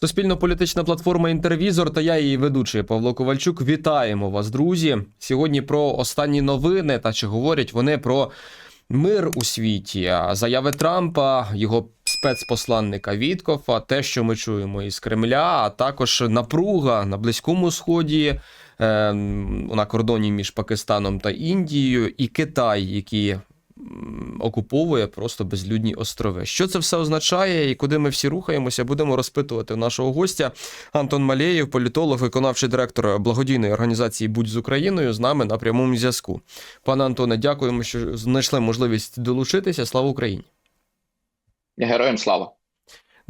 Суспільно-політична платформа Інтервізор та я її ведучий Павло Ковальчук. Вітаємо вас, друзі. Сьогодні про останні новини та чи говорять вони про мир у світі, заяви Трампа, його спецпосланника Віткофа, те, що ми чуємо із Кремля, а також напруга на Близькому Сході, е, на кордоні між Пакистаном та Індією, і Китай, м, окуповує просто безлюдні острови. Що це все означає і куди ми всі рухаємося, будемо розпитувати нашого гостя. Антон Малєєв, політолог, виконавчий директор благодійної організації Будь з Україною, з нами на прямому зв'язку. Пане Антоне, дякуємо, що знайшли можливість долучитися. Слава Україні! Героям слава.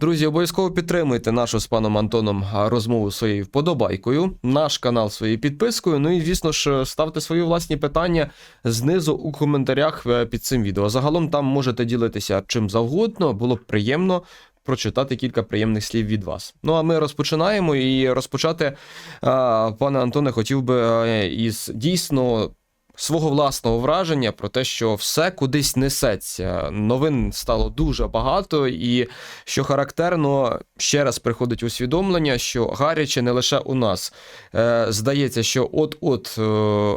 Друзі, обов'язково підтримуйте нашу з паном Антоном розмову своєю вподобайкою, наш канал своєю підпискою. Ну і звісно ж, ставте свої власні питання знизу у коментарях е, під цим відео. Загалом там можете ділитися чим завгодно. Було б приємно прочитати кілька приємних слів від вас. Ну а ми розпочинаємо і розпочати, пане Антоне, хотів би е, із дійсно свого власного враження про те, що все кудись несеться. Новин стало дуже багато, і що характерно, ще раз приходить усвідомлення, що гаряче не лише у нас. Е, здається, що от-от е,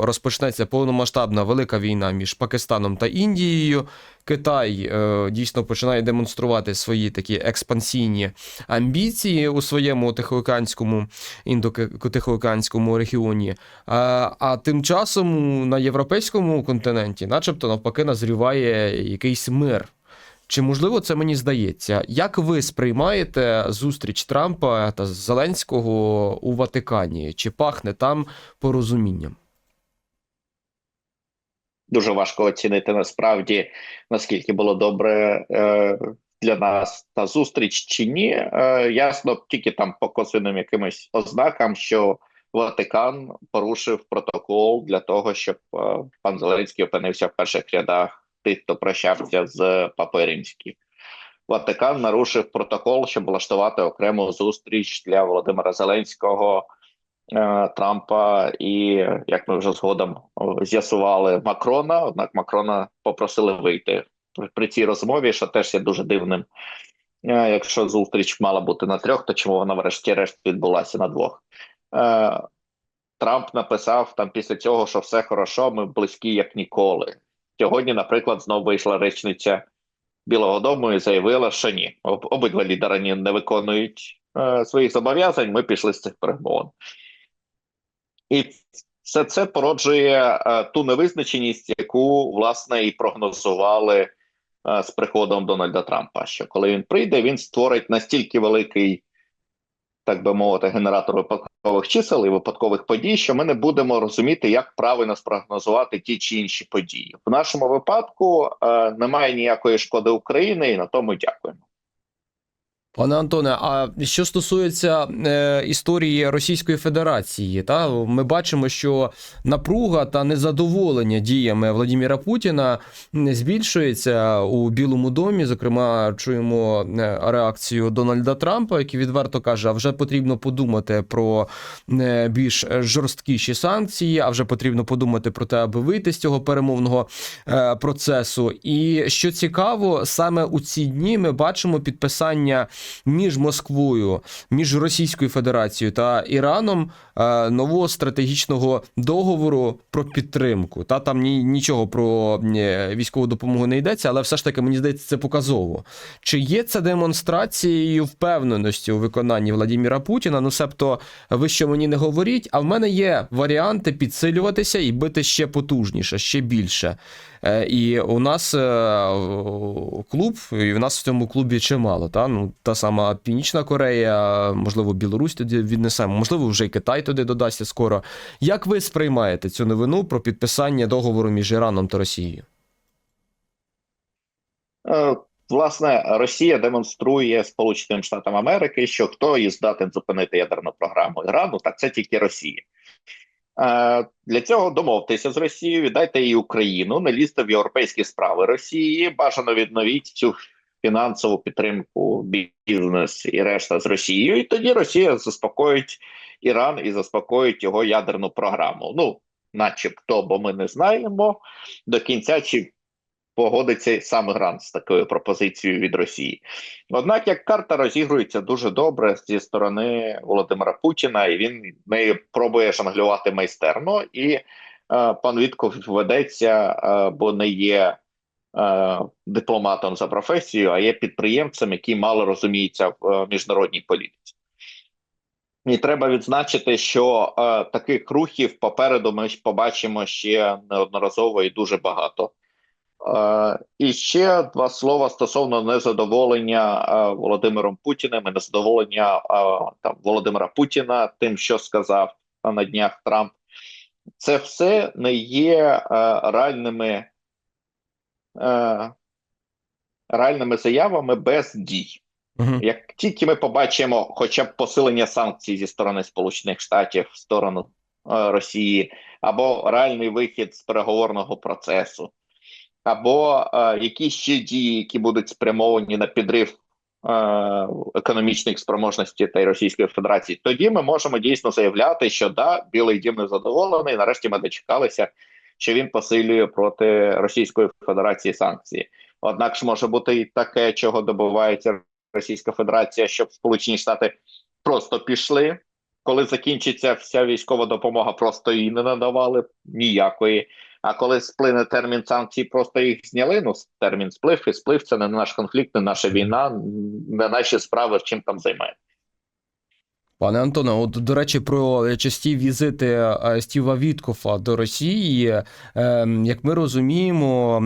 розпочнеться повномасштабна велика війна між Пакистаном та Індією. Китай е, дійсно починає демонструвати свої такі експансійні амбіції у своєму тихоокеанському індо-тихоокеанському регіоні. А, а тим часом на європейському континенті, начебто, навпаки, назріває якийсь мир. Чи можливо це мені здається? Як ви сприймаєте зустріч Трампа та Зеленського у Ватикані? Чи пахне там порозумінням? Дуже важко оцінити насправді наскільки було добре е, для нас та зустріч чи ні. Е, ясно тільки там по косвенним якимось ознакам, що Ватикан порушив протокол для того, щоб е, пан Зеленський опинився в перших рядах тих, хто прощався з Папою Римським. Ватикан нарушив протокол, щоб влаштувати окрему зустріч для Володимира Зеленського. Е, Трампа і як ми вже згодом з'ясували Макрона. Однак Макрона попросили вийти при, цій розмові, що теж є дуже дивним. Е, Якщо зустріч мала бути на трьох, то чому вона врешті-решт відбулася на двох? Е, Трамп написав там після цього, що все хорошо, ми близькі як ніколи. Сьогодні, наприклад, знову вийшла речниця Білого Дому і заявила, що ні, об, обидва лідери не виконують е, своїх зобов'язань. Ми пішли з цих перемовин. І все це породжує е, ту невизначеність, яку власне і прогнозували е, з приходом Дональда Трампа. Що коли він прийде, він створить настільки великий, так би мовити, генератор випадкових чисел і випадкових подій, що ми не будемо розуміти, як правильно спрогнозувати ті чи інші події. В нашому випадку е, немає ніякої шкоди України, і на тому дякуємо. Пане Антоне, а що стосується е, історії Російської Федерації, та ми бачимо, що напруга та незадоволення діями Владіміра Путіна збільшується у Білому домі. Зокрема, чуємо е, реакцію Дональда Трампа, який відверто каже: а вже потрібно подумати про е, більш жорсткіші санкції, а вже потрібно подумати про те, аби вийти з цього перемовного е, процесу. І що цікаво, саме у ці дні ми бачимо підписання між Москвою, між Російською Федерацією та Іраном е, нового стратегічного договору про підтримку. Та там ні, нічого про е, військову допомогу не йдеться, але все ж таки мені здається, це показово. Чи є це демонстрацією впевненості у виконанні Владіміра Путіна? Ну, себто, ви що мені не говоріть, а в мене є варіанти підсилюватися і бити ще потужніше, ще більше. Е, І у нас е, клуб, і в нас в цьому клубі чимало. Та? Ну, та сама Північна Корея, можливо, Білорусь тоді віднесемо, можливо, вже й Китай туди додасться скоро. Як ви сприймаєте цю новину про підписання договору між Іраном та Росією? Е, Власне, Росія демонструє Сполученим Штатам Америки, що хто і здатен зупинити ядерну програму Ірану, так це тільки Росія. Е, Для цього домовтеся з Росією, віддайте їй Україну, не лізьте в європейські справи Росії. Бажано відновіть цю фінансову підтримку бізнес і решта з Росією. І тоді Росія заспокоїть Іран і заспокоїть його ядерну програму. Ну, начебто, бо ми не знаємо до кінця, чи погодиться сам Грант з такою пропозицією від Росії. Однак, як карта розігрується дуже добре зі сторони Володимира Путіна, і він нею пробує жонглювати майстерно, і е, пан Вітков ведеться, е, бо не є е, дипломатом за професією, а є підприємцем, який мало розуміється в е, міжнародній політиці. І треба відзначити, що е, таких рухів попереду ми побачимо ще неодноразово і дуже багато. Е, і ще два слова стосовно незадоволення е, Володимиром Путіним і незадоволення е, там Володимира Путіна тим, що сказав на днях Трамп. Це все не є реальними, реальними заявами без дій. Угу. Як тільки ми побачимо хоча б посилення санкцій зі сторони Сполучених Штатів в сторону Росії, або реальний вихід з переговорного процесу, або е, якісь ще дії, які будуть спрямовані на підрив е, економічних спроможностей та й Російської Федерації, тоді ми можемо дійсно заявляти, що да, Білий Дім не задоволений. Нарешті ми дочекалися, що він посилює проти Російської Федерації санкції. Однак ж може бути і таке, чого добувається Російська Федерація, щоб Сполучені Штати просто пішли. Коли закінчиться вся військова допомога, просто її не надавали ніякої. А коли сплине термін санкцій, просто їх зняли. Ну, термін сплив і сплив це не наш конфлікт, не наша війна, не наші справи, чим там займаємо. Пане Антоне, от до речі, про часті візити е, Стіва Віткофа до Росії, Е, як ми розуміємо,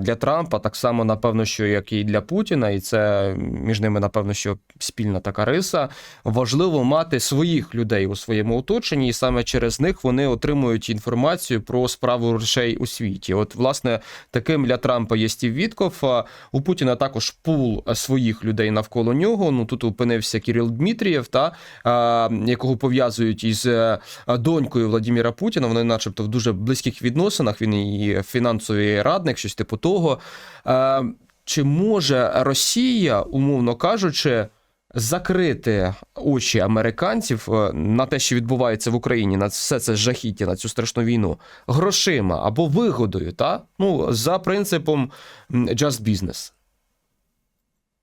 для Трампа так само, напевно, що як і для Путіна, і це між ними, напевно, що спільна така риса. Важливо мати своїх людей у своєму оточенні, і саме через них вони отримують інформацію про справу грошей у світі. От, власне, таким для Трампа є Стів Вітков. У Путіна також пул своїх людей навколо нього. Ну тут опинився Кирил Дмитрієв, та а, якого пов'язують із е, донькою Владимира Путіна. Вони, начебто, в дуже близьких відносинах. Він і фінансовий радник, щось типу того. Е, Чи може Росія, умовно кажучи, закрити очі американців е, на те, що відбувається в Україні, на все це жахіття, на цю страшну війну, грошима або вигодою, та? Ну, за принципом just business.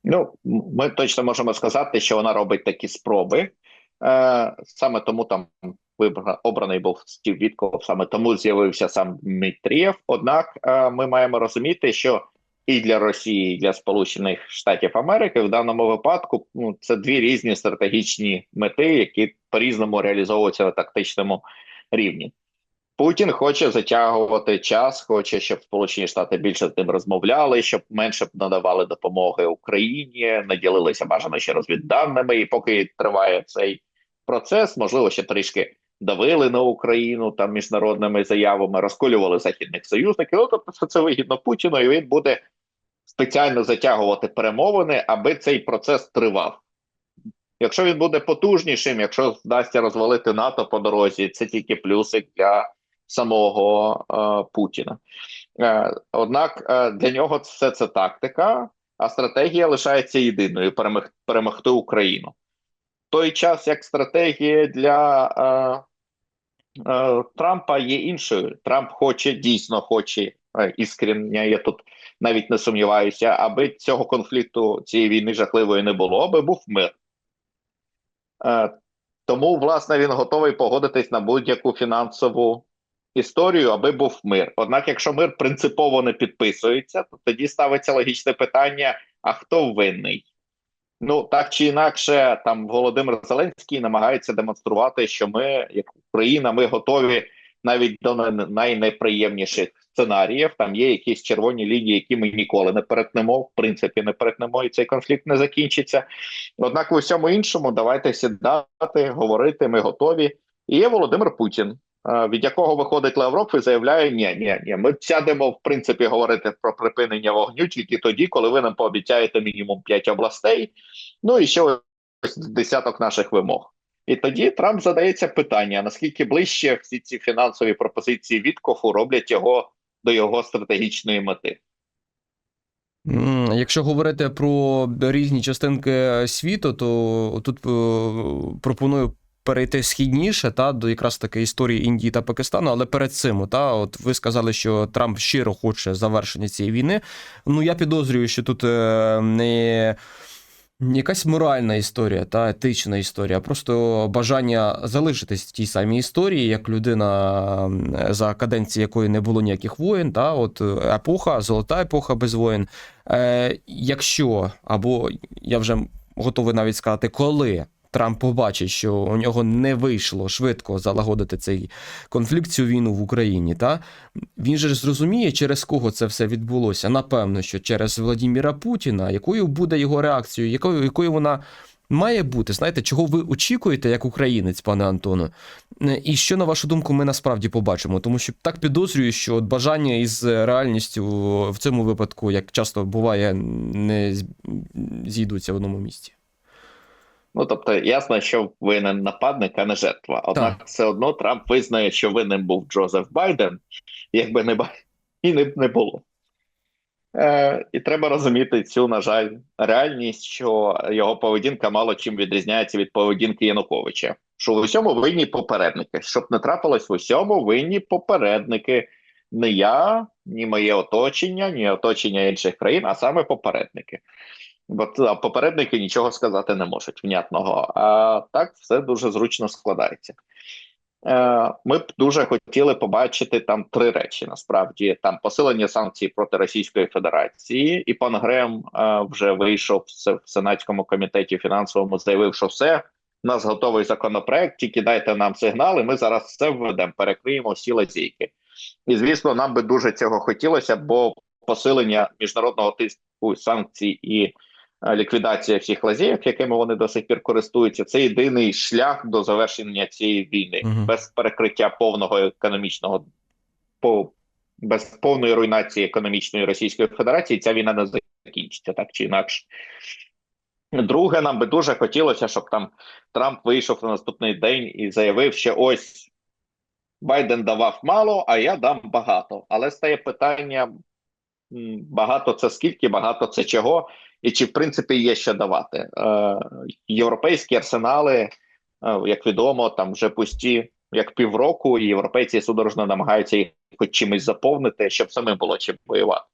Ну, ми точно можемо сказати, що вона робить такі спроби. Е, саме тому там обраний був Стів Вітков, саме тому з'явився сам Дмитрієв. Однак е, ми маємо розуміти, що і для Росії, і для Сполучених Штатів Америки в даному випадку ну, це дві різні стратегічні мети, які по-різному реалізовуються на тактичному рівні. Путін хоче затягувати час, хоче, щоб Сполучені Штати більше з ним розмовляли, щоб менше надавали допомоги Україні, не ділилися бажано ще розвідданими. І поки триває цей процес, можливо, ще трішки давили на Україну там міжнародними заявами, розколювали західних союзників. Ну тобто, це вигідно Путіну, і він буде спеціально затягувати перемовини, аби цей процес тривав. Якщо він буде потужнішим, якщо вдасться розвалити НАТО по дорозі, це тільки плюсик для самого е, Путіна. Е, однак е, для нього все це тактика, а стратегія лишається єдиною перемог, перемогти Україну. Той час як стратегія для е, е, Трампа є іншою. Трамп хоче дійсно хоче е, іскрення. Я тут навіть не сумніваюся, аби цього конфлікту цієї війни жахливої не було, аби був мир. Е, тому, власне, він готовий погодитись на будь-яку фінансову історію, аби був мир. Однак, якщо мир принципово не підписується, то тоді ставиться логічне питання: а хто винний? Ну так чи інакше, там Володимир Зеленський намагається демонструвати, що ми, як Україна, ми готові навіть до най- найнеприємніших сценаріїв. Там є якісь червоні лінії, які ми ніколи не перетнемо. В принципі, не перетнемо, і цей конфлікт не закінчиться. Однак, в усьому іншому, давайте сідати, говорити. Ми готові. І є Володимир Путін, від якого виходить Лавров і заявляє: ні, ні, ні, ми сядемо в принципі говорити про припинення вогню тільки тоді, коли ви нам пообіцяєте мінімум 5 областей, ну і ще ось десяток наших вимог. І тоді Трамп задається питання: наскільки ближче всі ці фінансові пропозиції від Кофу роблять його до його стратегічної мети. Якщо говорити про різні частинки світу, то тут е, пропоную перейти східніше, та до якраз таки історії Індії та Пакистану. Але перед цим, та от ви сказали, що Трамп щиро хоче завершення цієї війни. Ну я підозрюю, що тут е, не. Якась моральна історія та етична історія, просто бажання залишитись в тій самій історії, як людина, за каденції якої не було ніяких воєн, та от е, епоха, золота епоха без воєн. Е, якщо, або я вже готовий навіть сказати, коли Трамп побачить, що у нього не вийшло швидко залагодити цей конфлікт, цю війну в Україні, та він же зрозуміє, через кого це все відбулося. Напевно, що через Владіміра Путіна, якою буде його реакцією, якою, якою вона має бути. Знаєте, чого ви очікуєте як українець, пане Антону? Е, І що, на вашу думку, ми насправді побачимо? Тому що так підозрюю, що от бажання із реальністю в цьому випадку, як часто буває, не зійдуться в одному місці. Ну тобто, ясно, що винен нападник, а не жертва. Однак, все одно Трамп визнає, що винен був Джозеф Байден, якби не і не, не було. Е, і треба розуміти цю, на жаль, реальність, що його поведінка мало чим відрізняється від поведінки Януковича. Що в усьому винні попередники. Щоб не трапилось в усьому винні попередники. Не я, ні моє оточення, ні оточення інших країн, а саме попередники. Бо попередники нічого сказати не можуть внятного. А так все дуже зручно складається. Е, Ми б дуже хотіли побачити там три речі. Насправді там посилення санкцій проти Російської Федерації, і пан Грем е, вже вийшов в сенатському комітеті фінансовому, заявив, що все. У нас готовий законопроект, тільки дайте нам сигнали. Ми зараз все введемо, перекриємо всі лазійки. І звісно, нам би дуже цього хотілося, бо посилення міжнародного тиску санкцій і ліквідація всіх лазійок, якими вони до сих пір користуються, це єдиний шлях до завершення цієї війни Мгм. без перекриття повного економічного по без повної руйнації економічної Російської Федерації. Ця війна не закінчиться так чи інакше. Друге, нам би дуже хотілося, щоб там Трамп вийшов на наступний день і заявив, що ось Байден давав мало, а я дам багато. Але стає питання: багато це скільки, багато це чого, і чи в принципі є що давати. Е, європейські арсенали, е, як відомо, там вже пусті як півроку, і європейці судорожно намагаються їх хоч чимось заповнити, щоб самим було чим воювати.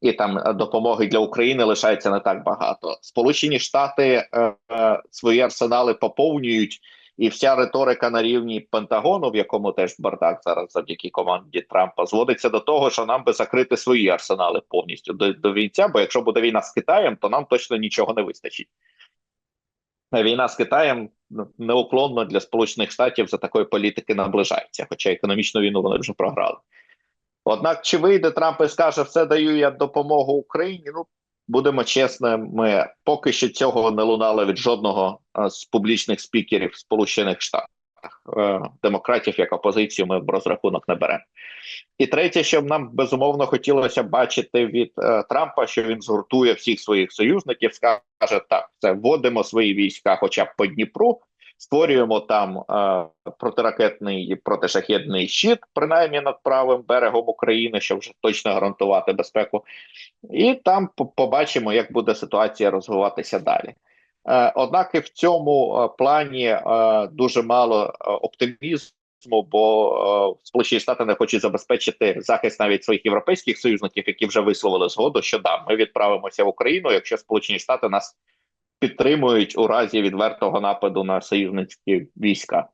І там е, допомоги для України лишається не так багато. Сполучені Штати е, е, свої арсенали поповнюють, і вся риторика на рівні Пентагону, в якому теж бардак зараз завдяки команді Трампа, зводиться до того, що нам би закрити свої арсенали повністю до, до війця. Бо якщо буде війна з Китаєм, то нам точно нічого не вистачить. Війна з Китаєм ну, неуклонно для Сполучених Штатів за такої політики наближається, хоча економічну війну вони вже програли. Однак, чи вийде Трамп і скаже, все даю я допомогу Україні? Ну, будемо чесними, поки що цього не лунало від жодного е, з публічних спікерів Сполучених Штатах. Е, демократів як опозицію ми в розрахунок не беремо. І третє, що нам безумовно хотілося бачити від е, Трампа, що він згуртує всіх своїх союзників, скаже так: це вводимо свої війська, хоча б по Дніпру, створюємо там е, протиракетний і протишахідний щит, принаймні над правим берегом України, щоб вже точно гарантувати безпеку. І там побачимо, як буде ситуація розвиватися далі. Е, Однак і в цьому е, плані е, дуже мало е, оптимізму, бо е, Сполучені Штати не хочуть забезпечити захист навіть своїх європейських союзників, які вже висловили згоду, що да, ми відправимося в Україну, якщо Сполучені Штати нас підтримують у разі відвертого нападу на союзницькі війська.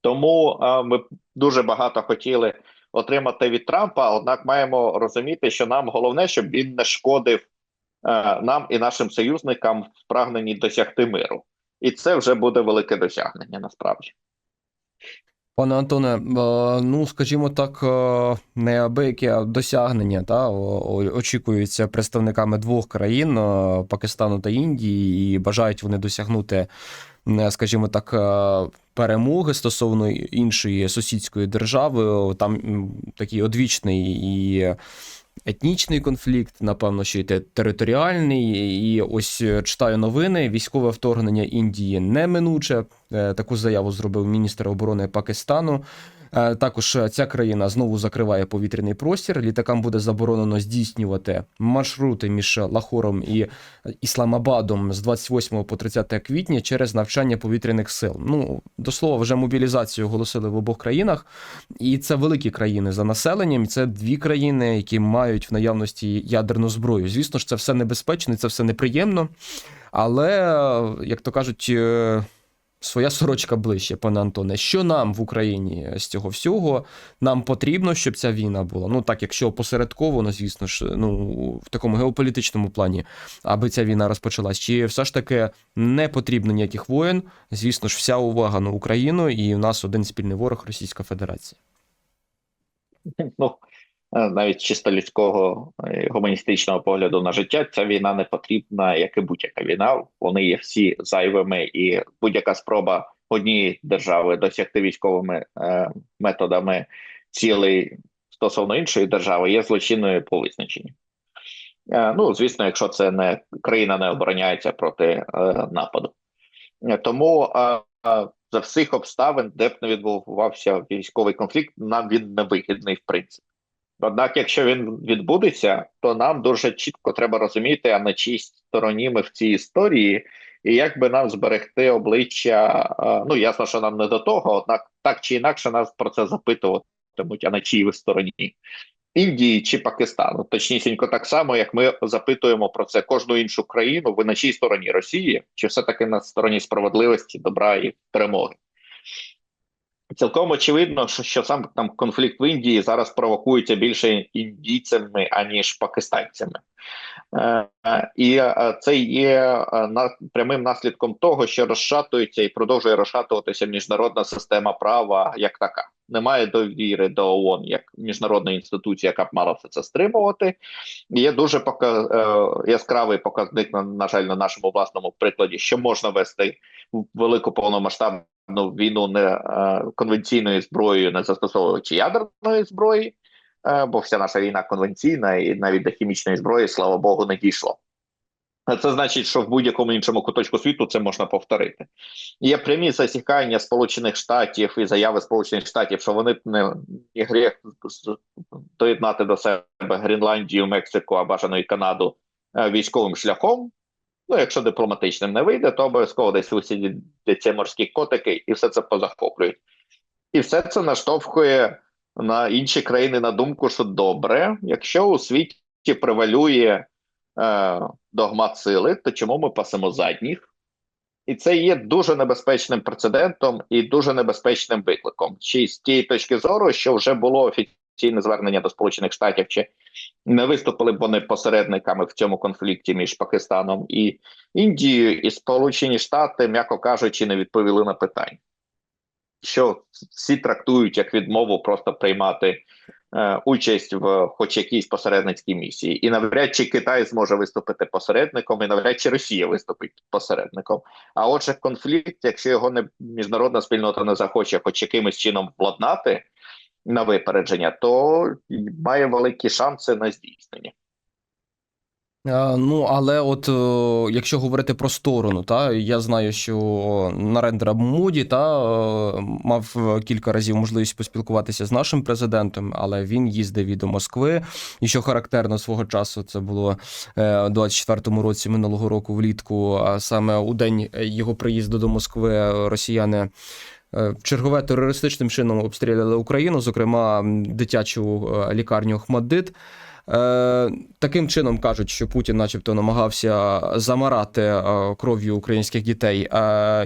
Тому е, ми дуже багато хотіли отримати від Трампа. Однак маємо розуміти, що нам головне, щоб він не шкодив е, нам і нашим союзникам в прагненні досягти миру. І це вже буде велике досягнення насправді. Пане Антоне, е, ну скажімо так, е, неабияке досягнення та о- о- очікуються представниками двох країн е, Пакистану та Індії, і бажають вони досягнути, скажімо так, перемоги стосовно іншої сусідської держави. Там такий одвічний і етнічний конфлікт, напевно, що й територіальний. І ось е, читаю новини: військове вторгнення Індії неминуче. Е, Таку заяву зробив міністр оборони Пакистану. Е, Також е, ця країна знову закриває повітряний простір. Літакам буде заборонено здійснювати маршрути між Лахором і Ісламабадом з 28 по 30 квітня через навчання повітряних сил. Ну до слова, вже мобілізацію оголосили в обох країнах, і це великі країни за населенням. Це дві країни, які мають в наявності ядерну зброю. Звісно ж, це все небезпечно, це все неприємно. Але, як то кажуть, е, своя сорочка ближче, пане Антоне. Що нам в Україні з цього всього? Нам потрібно, щоб ця війна була. Ну так, якщо опосередковано, звісно ж, ну в такому геополітичному плані, аби ця війна розпочалась. Чи все ж таки не потрібно ніяких воєн? Звісно ж, вся увага на Україну, і у нас один спільний ворог Російська Федерація. Ну, навіть чисто людського е, гуманістичного погляду на життя, ця війна не потрібна, як і будь-яка війна. Вони є всі зайвими, і будь-яка спроба однієї держави досягти військовими е, методами цілей стосовно іншої держави є злочинною по визначенню. Е, ну, звісно, якщо це не країна не обороняється проти е, нападу. Е, Тому е, е, за всіх обставин, де б не відбувався військовий конфлікт, нам він не вигідний в принципі. Однак, якщо він відбудеться, то нам дуже чітко треба розуміти, а на чій стороні ми в цій історії, і як би нам зберегти обличчя. е, Ну ясно, що нам не до того, однак так чи інакше нас про це запитуватимуть, а на чій ви стороні. Індії чи Пакистану, точнісінько так само, як ми запитуємо про це кожну іншу країну, ви на чій стороні Росії, чи все-таки на стороні справедливості, добра і перемоги. Цілком очевидно, що, що сам там конфлікт в Індії зараз провокується більше індійцями, аніж пакистанцями. Е, і е, це є е, прямим наслідком того, що розшатується і продовжує розшатуватися міжнародна система права як така. Немає довіри до ООН як міжнародної інституції, яка б мала все це стримувати. Є дуже пока, е, яскравий показник, на, на жаль, на нашому власному прикладі, що можна вести велику повномасштабну війну не е, конвенційною зброєю, не застосовуючи ядерної зброї, е, бо вся наша війна конвенційна, і навіть до хімічної зброї, слава Богу, не дійшло. Це значить, що в будь-якому іншому куточку світу це можна повторити. Є прямі засікання Сполучених Штатів і заяви Сполучених Штатів, що вони не не гріх доєднати до себе Гренландію, Мексику, а бажано і Канаду е, військовим шляхом. Ну, якщо дипломатичним не вийде, то обов'язково десь усідяться морські котики і все це позахоплюють. І все це наштовхує на інші країни на думку, що добре, якщо у світі превалює е, догмат сили, то чому ми пасемо задніх? І це є дуже небезпечним прецедентом і дуже небезпечним викликом. Чи з тієї точки зору, що вже було офіційне звернення до Сполучених Штатів, чи не виступили б вони посередниками в цьому конфлікті між Пакистаном і Індією, і Сполучені Штати, м'яко кажучи, не відповіли на питання, що всі трактують як відмову просто приймати е, участь в хоч якійсь посередницькій місії, і навряд чи Китай зможе виступити посередником, і навряд чи Росія виступить посередником. А отже, конфлікт, якщо його не міжнародна спільнота не захоче, хоч якимось чином владнати на випередження, то має великі шанси на здійснення. Е, Ну, але от е, якщо говорити про сторону, та я знаю, що Нарендра Моді та е, мав кілька разів можливість поспілкуватися з нашим президентом, але він їздив і до Москви. І що характерно свого часу, це було у 24-му році минулого року влітку. А саме у день його приїзду до Москви росіяни. Е, Чергове терористичним чином обстріляли Україну, зокрема дитячу е, лікарню Хмаддит. Е, таким чином кажуть, що Путін, начебто, намагався замарати кров'ю українських дітей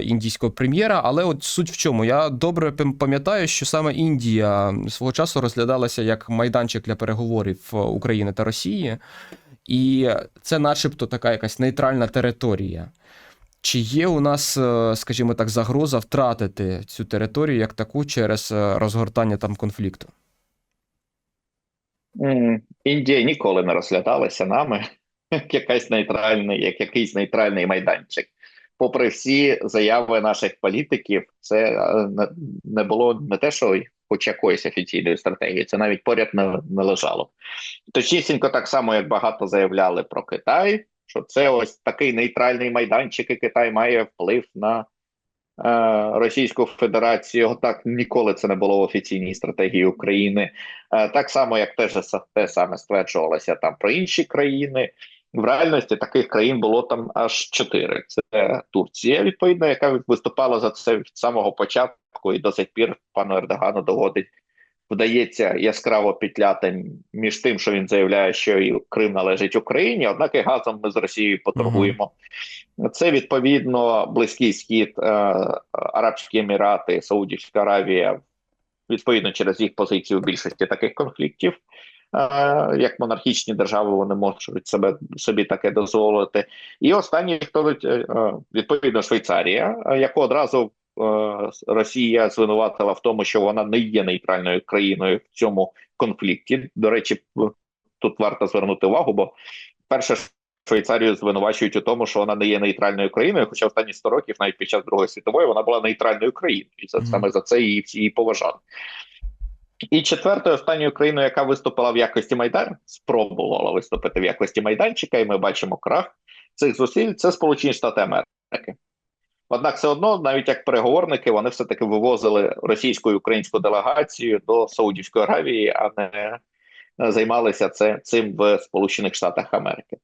індійського прем'єра. Але от суть в чому? Я добре пам'ятаю, що саме Індія свого часу розглядалася як майданчик для переговорів України та Росії, і це, начебто, така якась нейтральна територія. Чи є у нас, е, скажімо так, загроза втратити цю територію як таку через е, розгортання там конфлікту? Індія ніколи не розглядалася нами як якась нейтральний, як якийсь нейтральний майданчик. Попри всі заяви наших політиків, це е, не, було не те, що хоч якоїсь офіційної стратегії, це навіть поряд не, не лежало. Точнісінько так само, як багато заявляли про Китай, що це ось такий нейтральний майданчик, і Китай має вплив на Російську Федерацію. Так ніколи це не було в офіційній стратегії України. Е, Так само, як теж те саме стверджувалося там про інші країни. В реальності таких країн було там аж чотири. Це Турція, відповідно, яка виступала за це від самого початку, і до сих пір пану Ердогану доводить. Вдається яскраво петляти між тим, що він заявляє, що і Крим належить Україні, однак і газом ми з Росією поторгуємо. Це відповідно Близький Схід, е, Арабські Емірати, Саудівська Аравія, відповідно через їх позицію в більшості таких конфліктів. Е, Як монархічні держави вони можуть себе собі таке дозволити, і останній хто е, відповідно Швейцарія, яку одразу Росія звинуватила в тому, що вона не є нейтральною країною в цьому конфлікті. До речі, тут варто звернути увагу, бо перше Швейцарію звинувачують у тому, що вона не є нейтральною країною, хоча останні 100 років, навіть під час Другої світової, вона була нейтральною країною, і це саме за це її всі її поважали. І четвертою останньою країною, яка виступила в якості майдан, спробувала виступити в якості майданчика, і ми бачимо крах цих зусиль. Це Сполучені Штати Америки. Однак, все одно, навіть як переговорники, вони все таки вивозили російську і українську делегацію до Саудівської Аравії, а не займалися це цим в Сполучених Штатах Америки.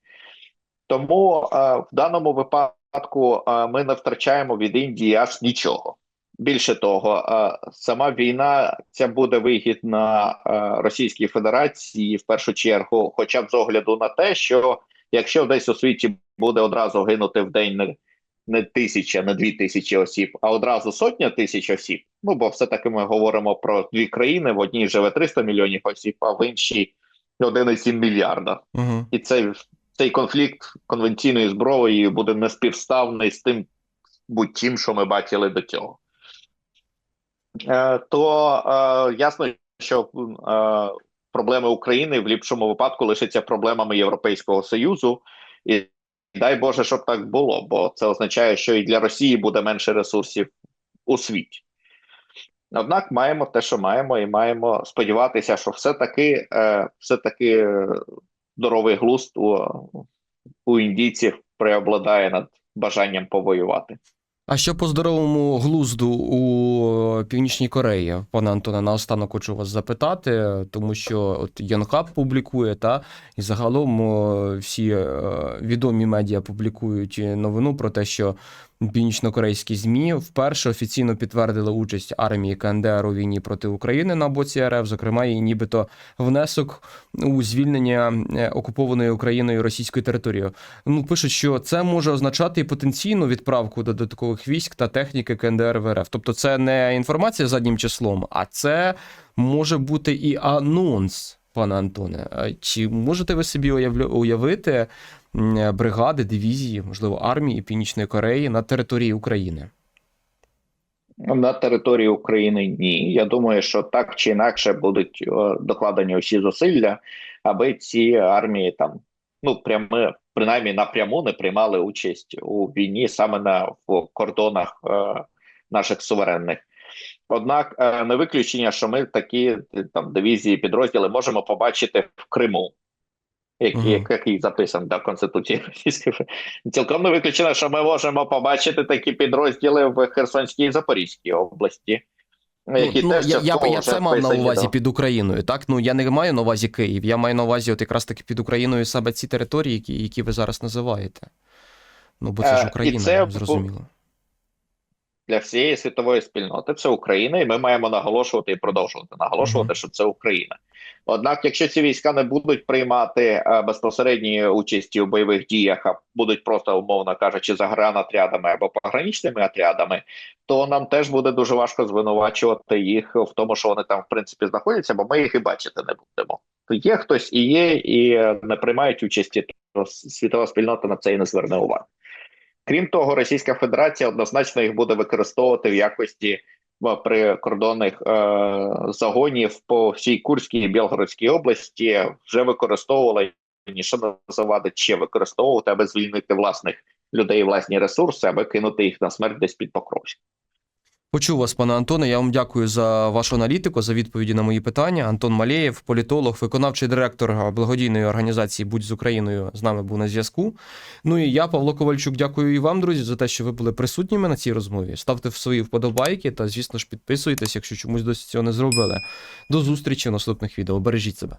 Тому а, в даному випадку а, ми не втрачаємо від Індії аж нічого. Більше того, а, сама війна ця буде вигідна а, Російській Федерації в першу чергу, хоча б з огляду на те, що якщо десь у світі буде одразу гинути в день не, тисяча, не дві тисячі осіб, а одразу сотня тисяч осіб. Ну бо все таки ми говоримо про дві країни: в одній живе 300 мільйонів осіб, а в іншій 1,7 мільярда. Угу. І це цей конфлікт конвенційною зброєю буде неспівставний з тим будь-чим, що ми бачили до цього. Е, то е, ясно, що е, проблеми України в ліпшому випадку лишаться проблемами Європейського Союзу, і дай Боже, щоб так було, бо це означає, що і для Росії буде менше ресурсів у світі. Однак маємо те, що маємо, і маємо сподіватися, що все-таки е, все-таки здоровий глузд у, у індійців преобладає над бажанням повоювати. А що по здоровому глузду у Північній Кореї, пане Антоне, наостанок хочу вас запитати, тому що от Йонхаб публікує, та і загалом всі відомі медіа публікують новину про те, що північнокорейські змі вперше офіційно підтвердили участь армії КНДР у війні проти України на боці РФ, зокрема, і нібито внесок у звільнення окупованої Україною російської території. Ну пишуть, що це може означати і потенційну відправку додаткових військ та техніки КНДР в РФ. Тобто, це не інформація заднім числом, а це може бути і анонс, пане Антоне. Чи можете ви собі уявити? Бригади, дивізії, можливо, армії Північної Кореї на території України? На території України ні. Я думаю, що так чи інакше будуть докладені усі зусилля, аби ці армії там ну прямо принаймні напряму не приймали участь у війні саме на в кордонах е, наших суверенних. Однак е, не виключення, що ми такі там дивізії підрозділи можемо побачити в Криму uh -huh. який записаний до Конституції Російської цілком не виключено, що ми можемо побачити такі підрозділи в Херсонській і Запорізькій області. Ну, які ну, теж я я, я це мав на увазі до... під Україною. Так, ну я не маю на увазі Київ. Я маю на увазі, от якраз таки під Україною саме ці території, які які ви зараз називаєте. Ну, бо це ж Україна, і це зрозуміло. Для всієї світової спільноти це Україна, і ми маємо наголошувати і продовжувати наголошувати, що це Україна. Однак, якщо ці війська не будуть приймати е, безпосередньої участі у бойових діях, а будуть просто умовно кажучи, загранатрядами або пограничними отрядами, то нам теж буде дуже важко звинувачувати їх в тому, що вони там в принципі знаходяться, бо ми їх і бачити не будемо. То є хтось і є, і не приймають участі, то світова спільнота на це і не зверне увагу. Крім того, Російська Федерація однозначно їх буде використовувати в якості прикордонних е, загонів по всій Курській і Білгородській області вже використовувала що завадить ще використовувати, аби звільнити власних людей, власні ресурси, аби кинути їх на смерть десь під Покровськ. Почув вас, пане Антоне. Я вам дякую за вашу аналітику, за відповіді на мої питання. Антон Малєєв, політолог, виконавчий директор благодійної організації Будь з Україною з нами був на зв'язку. Ну і я, Павло Ковальчук, дякую і вам, друзі, за те, що ви були присутніми на цій розмові. Ставте свої вподобайки та, звісно ж, підписуйтесь, якщо чомусь досі цього не зробили. До зустрічі в наступних відео. Бережіть себе.